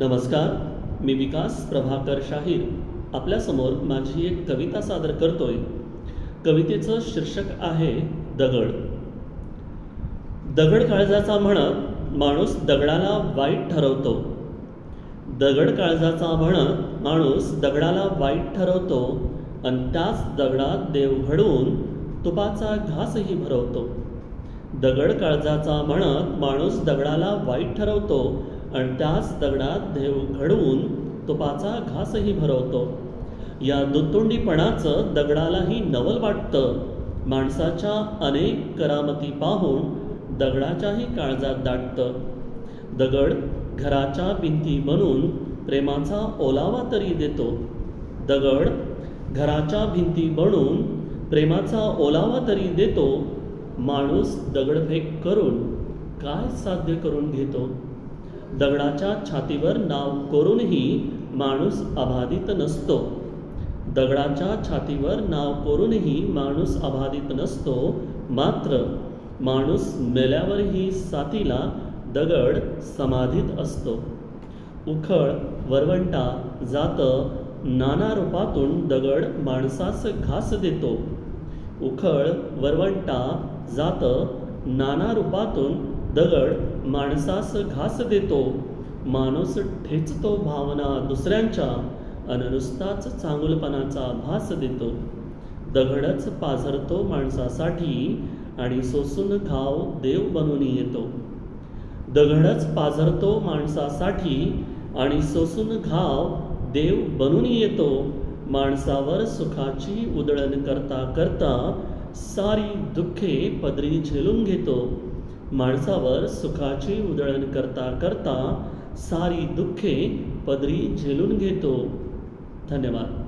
नमस्कार मी विकास प्रभाकर शाहीर. आपल्यासमोर माझी एक कविता सादर करतोय. कवितेचं शीर्षक आहे दगड. दगड काळजाचा म्हणत माणूस दगडाला वाईट ठरवतो. दगड काळजाचा म्हणत माणूस दगडाला वाईट ठरवतो आणि त्याच दगडात देव घडवून तुपाचा घासही भरवतो. दगड काळजाचा म्हणत माणूस दगडाला वाईट ठरवतो आणि त्याच दगडात देव घडवून तुपाचा घासही भरवतो. या दुतोंडीपणाचं दगडालाही नवल वाटतं. माणसाच्या अनेक करामती पाहून दगडाच्याही काळजात दाटतं. दगड घराच्या भिंती बनून प्रेमाचा ओलावा तरी देतो. दगड घराच्या भिंती बनून प्रेमाचा ओलावा तरी देतो. माणूस दगडफेक करून काय साध्य करून घेतो? दगडाच्या छातीवर नाव कोरूनही माणूस अबाधित नसतो. दगडाच्या छातीवर नाव कोरूनही माणूस अबाधित नसतो. मात्र माणूस मेल्यावरही साथीला दगड समाधीत असतो. उखळ वरवंटा जातं नाना रूपातून दगड माणसास घास देतो. उखळ वरवंटा जातं नाना रूपातून दगड माणसास घास देतो माणूस ठेचतो भावना दुसऱ्यांच्या अन नुसताच चांगुलपणाचा भास देतो. दगडच पाझरतो माणसासाठी आणि सोसून घाव देव बनून येतो. दगडच पाझरतो माणसासाठी आणि सोसून घाव देव बनून येतो. माणसावर सुखाची उदळण करता करता सारी दुःखे पदरी झेलून घेतो. माणसावर सुखाची उधळण करता करता सारी दुःखे पदरी झेलून घेतो. धन्यवाद.